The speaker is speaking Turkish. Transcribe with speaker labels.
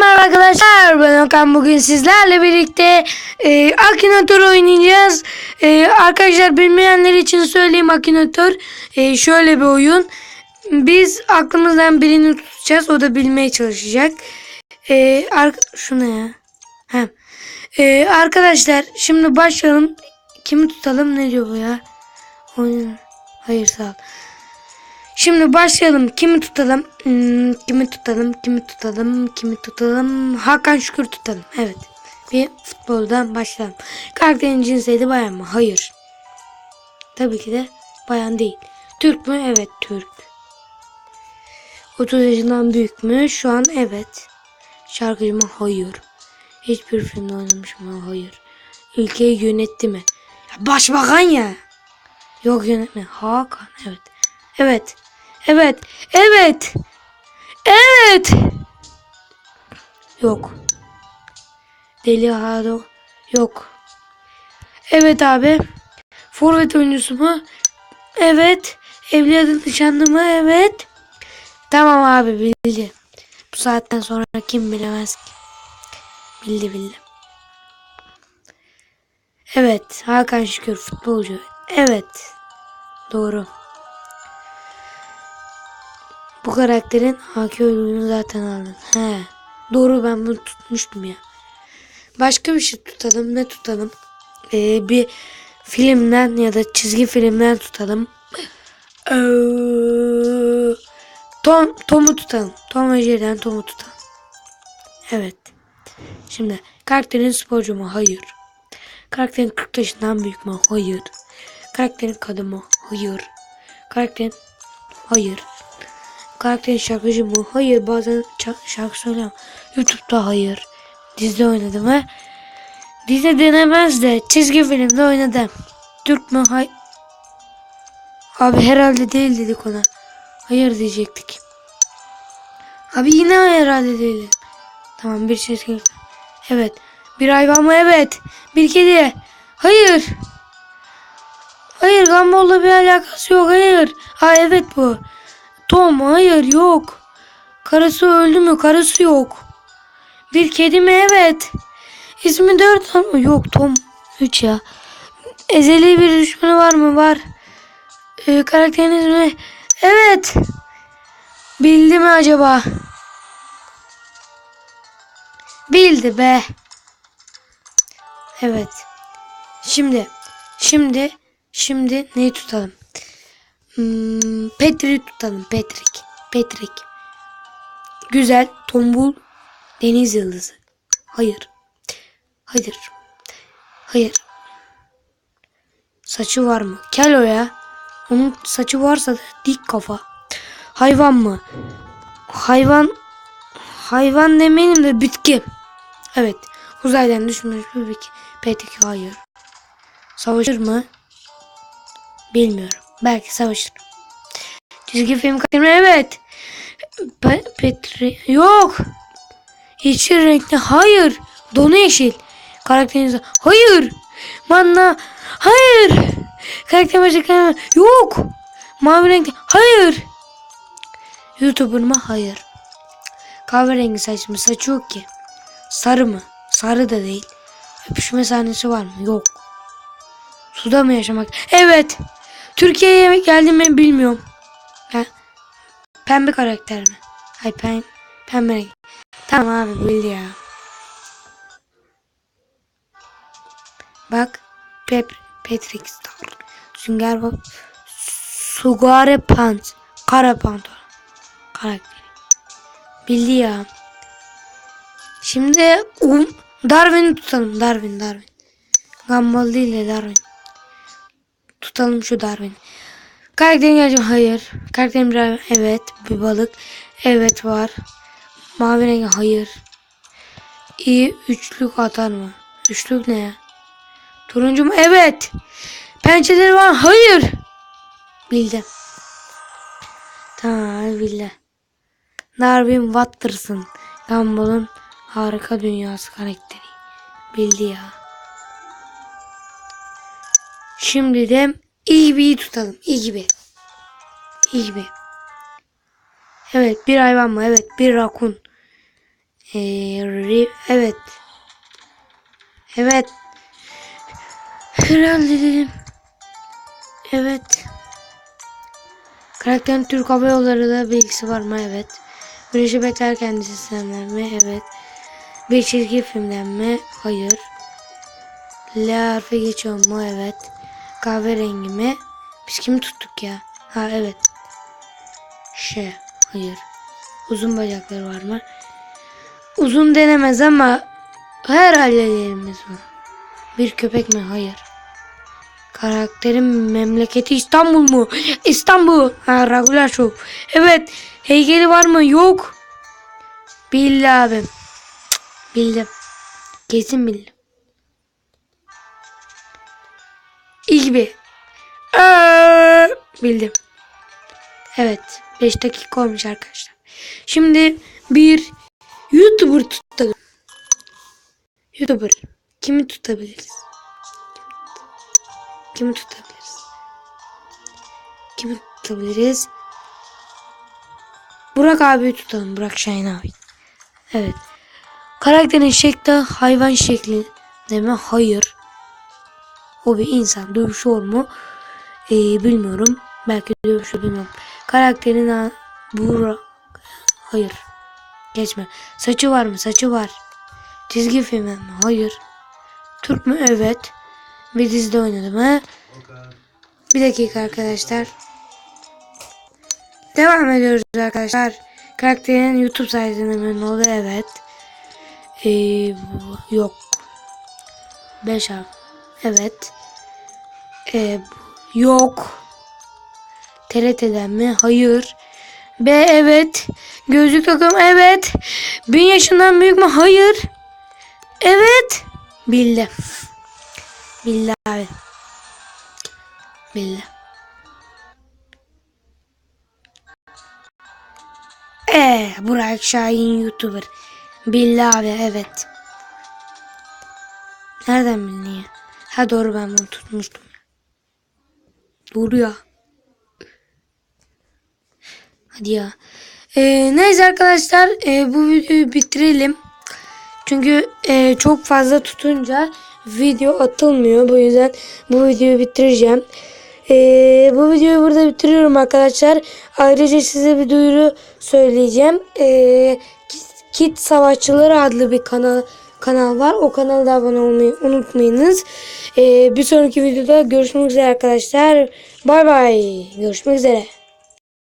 Speaker 1: merhaba arkadaşlar. Ben Okan. Bugün sizlerle birlikte e, Akinator oynayacağız. E, arkadaşlar bilmeyenler için söyleyeyim Akinator. E, şöyle bir oyun. Biz aklımızdan birini tutacağız. O da bilmeye çalışacak. E, ar şu ne ya? Ha. E, arkadaşlar şimdi başlayalım. Kimi tutalım? Ne diyor bu ya? Oyun. Hayır sağ ol. Şimdi başlayalım. Kimi tutalım? Hmm, kimi tutalım? Kimi tutalım? Kimi tutalım? Hakan Şükür tutalım. Evet. Bir futboldan başlayalım. Karakterin cinsiyeti bayan mı? Hayır. Tabii ki de bayan değil. Türk mü? Evet Türk. 30 yaşından büyük mü? Şu an evet. Şarkıcı mı? Hayır. Hiçbir filmde oynamış mı? Hayır. Ülkeyi yönetti mi? Başbakan ya. Yok yönetmen. Hakan evet. Evet. Evet. Evet. Evet. Yok. Deli Hado. Yok. Evet abi. Forvet oyuncusu mu? Evet. Evli ya da nişanlı mı? Evet. Tamam abi bildi. Bu saatten sonra kim bilemez ki. Bildi bildi. Evet. Hakan Şükür futbolcu. Evet. Doğru. Bu karakterin Haki ödülünü zaten aldın. He. Doğru ben bunu tutmuştum ya. Başka bir şey tutalım. Ne tutalım? Ee, bir filmden ya da çizgi filmden tutalım. Ee, Tom, Tom'u tutalım. Tom ve Jerry'den Tom'u tutalım. Evet. Şimdi karakterin sporcu mu? Hayır. Karakterin 40 yaşından büyük mü? Hayır. Karakterin kadın mı? Hayır. Karakterin Hayır. Karakterin şarkıcı mı? Hayır. Bazen şarkı söylüyorum. YouTube'da hayır. Dizide oynadım ha. Dizi denemez de çizgi filmde oynadım. Türk mü? Hay Abi herhalde değil dedik ona. Hayır diyecektik. Abi yine herhalde değil. Tamam bir söyle. Evet. Bir hayvan mı? Evet. Bir kedi. Hayır. Hayır Gumball'la bir alakası yok. Hayır. Ha evet bu. Tom hayır yok. Karısı öldü mü? Karısı yok. Bir kedi mi? Evet. İsmi dört ama yok Tom. Üç ya. Ezeli bir düşmanı var mı? Var. Ee, karakteriniz mi? Evet. Bildi mi acaba? Bildi be. Evet. Şimdi. Şimdi. Şimdi neyi tutalım? Hmm, Patrick tutalım. Patrick. Patrick. Güzel. Tombul. Deniz yıldızı. Hayır. Hayır. Hayır. Saçı var mı? Kel o ya. Onun saçı varsa da dik kafa. Hayvan mı? Hayvan hayvan demeyelim de bitki. Evet. Uzaydan düşmüş bir bitki. Patrick hayır. Savaşır mı? Bilmiyorum. Belki savaşır. Çizgi film karakteri evet. Pe Petri yok. Yeşil renkli hayır. Donu yeşil. Karakteriniz hayır. Manna hayır. Karakter başka yok. Mavi renkli hayır. YouTuber mı? Hayır. Kahverengi saç mı? Saçı yok ki. Sarı mı? Sarı da değil. Öpüşme sahnesi var mı? Yok. Suda mı yaşamak? Evet. Türkiye'ye geldim mi bilmiyorum. Ha? Pembe karakter mi? Hay pem pembe. Tamam abi bildi ya. Bak. Pep Patrick Star. Sünger Bob. Sugare Pants. Kara pantolon. Karakteri. Bildi ya. Şimdi um, Darwin'i tutalım. Darwin Darwin. Gumball değil de Darwin. Tutalım şu Darwin. Karakterin geleceğim. Hayır. Karakterin bir. Evet. Bir balık. Evet var. Mavi rengi. Hayır. İyi. Üçlük atar mı? Üçlük ne ya? Turuncu mu? Evet. Pençeleri var. Hayır. Bildim. Tamam bildi. Darwin Watterson. Gumball'ın harika dünyası karakteri. Bildi ya. Şimdi de iyi gibi tutalım. İyi gibi. İyi gibi. Evet bir hayvan mı? Evet bir rakun. Ee, evet. Evet. Herhalde dedim. Evet. Karakterin Türk Hava Yolları da bilgisi var mı? Evet. Güneşi beklerken sistemler mi? Evet. Bir çizgi filmden mi? Hayır. L harfi geçiyor mu? Evet. Kahverengi mi? Biz kimi tuttuk ya? Ha evet. Ş. Hayır. Uzun bacakları var mı? Uzun denemez ama herhalde biz bunu. Bir köpek mi? Hayır. Karakterin memleketi İstanbul mu? İstanbul. Ha Regular Show. Evet. Heykeli var mı? Yok. Bildi abim. Cık, Bildim. Kesin bildim. İyi gibi. Ee, bildim. Evet. 5 dakika olmuş arkadaşlar. Şimdi bir YouTuber tutalım. YouTuber. Kimi tutabiliriz? Kimi tutabiliriz? Kimi tutabiliriz? Burak abi tutalım. Burak Şahin abi. Evet. Karakterin şekli hayvan şekli deme hayır. O bir insan. Dövüşüyor mu? Ee, bilmiyorum. Belki dövüşüyor bilmiyorum. Karakterin Burak hayır. Geçme. Saçı var mı? Saçı var. Çizgi film mi? Hayır. Türk mü? Evet. Bir dizide oynadı mı? Bir dakika arkadaşlar. Devam ediyoruz arkadaşlar. Karakterin YouTube sayesinde mi oldu? Evet. Ee, bu- yok. 5 harf. Evet. Bu- yok. TRT'den mi? Hayır. B evet. Gözlük takım evet. Bin yaşından büyük mü? Hayır. Evet. Bildi. Bildi abi. Bildi. Ee, Burak Şahin YouTuber. Bildi abi evet. Nereden bildin ya? Ha doğru ben bunu tutmuştum. Ya. Hadi ya. Ee, neyse arkadaşlar e, bu videoyu bitirelim. Çünkü e, çok fazla tutunca video atılmıyor. Bu yüzden bu videoyu bitireceğim. E, bu videoyu burada bitiriyorum arkadaşlar. Ayrıca size bir duyuru söyleyeceğim. E, Kit, Kit Savaşçıları adlı bir kanal kanal var. O kanala da abone olmayı unutmayınız. E, bir sonraki videoda görüşmek üzere arkadaşlar. Bay bay. Görüşmek üzere.